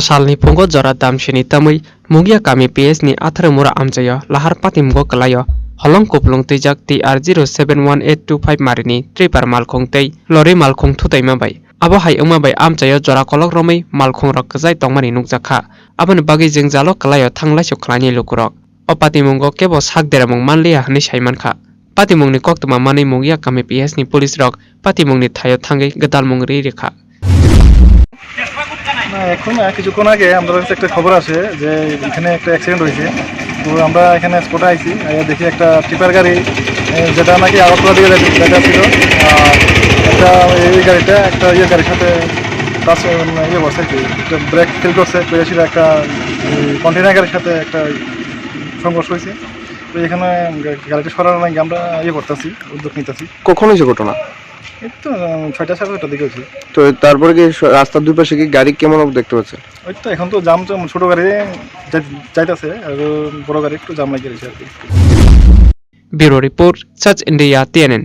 salni phungo jora damsini tamui mugia kami ps ni athare mura amjayo lahar patimgo kalayo holong kuplung tijak tr 071825 marini tripar malkhung tei lori malkhung thutaima bai abo hai ongma bai amchayo jora kolok romai malkhung rok kjai tongmani nukjakha aboni bagi jengjalo kalayo thanglai khlani lukurok o patimungo kebo sak deramung manliya hini saimankha patimungni koktoma manui mugia kami ps ni police rok patimungni thayo thangai gedalmung ri rekha না এখন আহ, কিছুক্ষণ আগে আমাদের কাছে একটা খবর আসে যে এখানে একটা অ্যাক্সিডেন্ট হয়েছে। তো আমরা এখানে স্পটে আইছি দেখি একটা টিপার গাড়ি যেটা নাকি আগরতলা যেতে যেতে ছিল একটা এই গাড়িটা একটা ইয়ে গাড়ির সাথে টাচ ইয়ে করছে আর কি ব্রেক ফেল করছে পেয়েছিল একটা কন্টেনার গাড়ির সাথে একটা সংঘর্ষ হয়েছে। তো এখানে গাড়িটা সরানো নাকি আমরা ইয়ে করতেছি উদ্যোগ নিতেছি। কখন হয়েছে ঘটনা? এই ছয়টা সাড়ে ছয়টার দিকে হয়েছে তো তারপরে কি স- রাস্তার দুই পাশে কি গাড়ি কেমন দেখতে পাচ্ছে ওই তো এখন তো জাম তো ছোট গাড়ি যাই- যাইতাছে আর বড় গাড়ি একটু জাম লাগিয়ে রয়েছে আর কি। Bureau report Sach India tnn